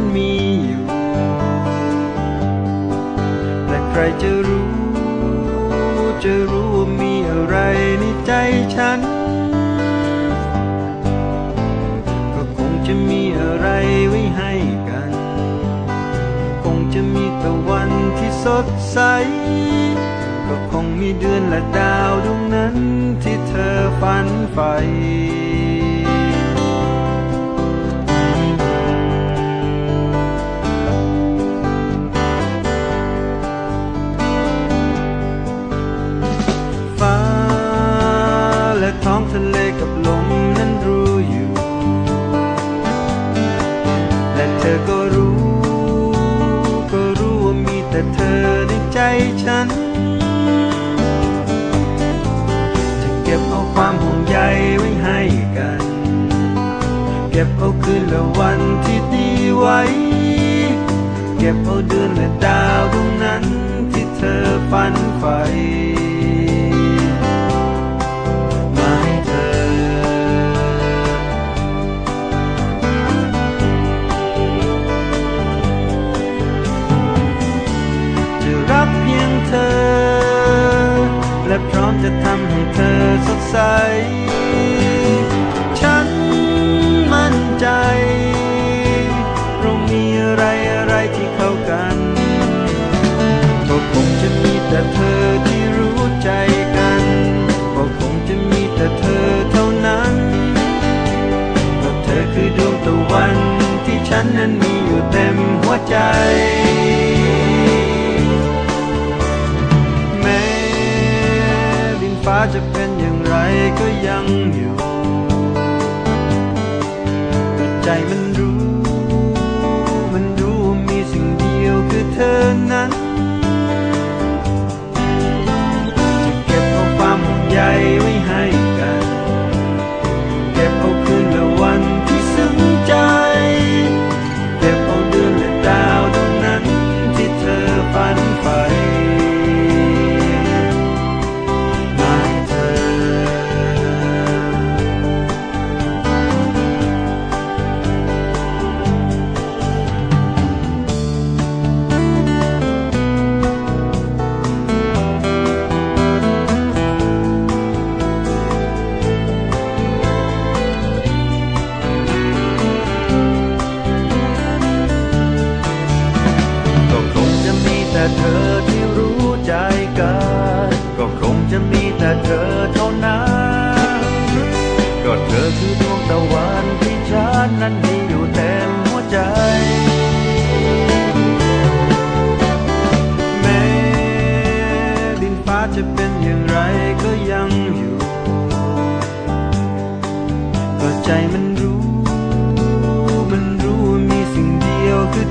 ันมีอยู่ แต่ใครจะรู้ จะรู้ว่ามีอะไรในใจฉัน ก็คงจะมีอะไรไว้ให้กัน คงจะมีตะวันที่สดใส ก็คงมีเดือนและดาวดวงนั้นที่เธอฝันใฝ่ อก็รู้ ก็รู้ว่ามีแต่เธอในใจฉัน จะเก็บเอาความห่วงใยไว้ให้กัน เก็บเอาคืนและวันที่ดีไว้ เก็บเอาเดือนและดาวดวงนั้นที่เธอฝันใฝ่ พร้อมจะทำให้เธอสดใส จะเป็นอย่างไรก็ยังอยู่แต่ใจมันรู้มัน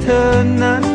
的难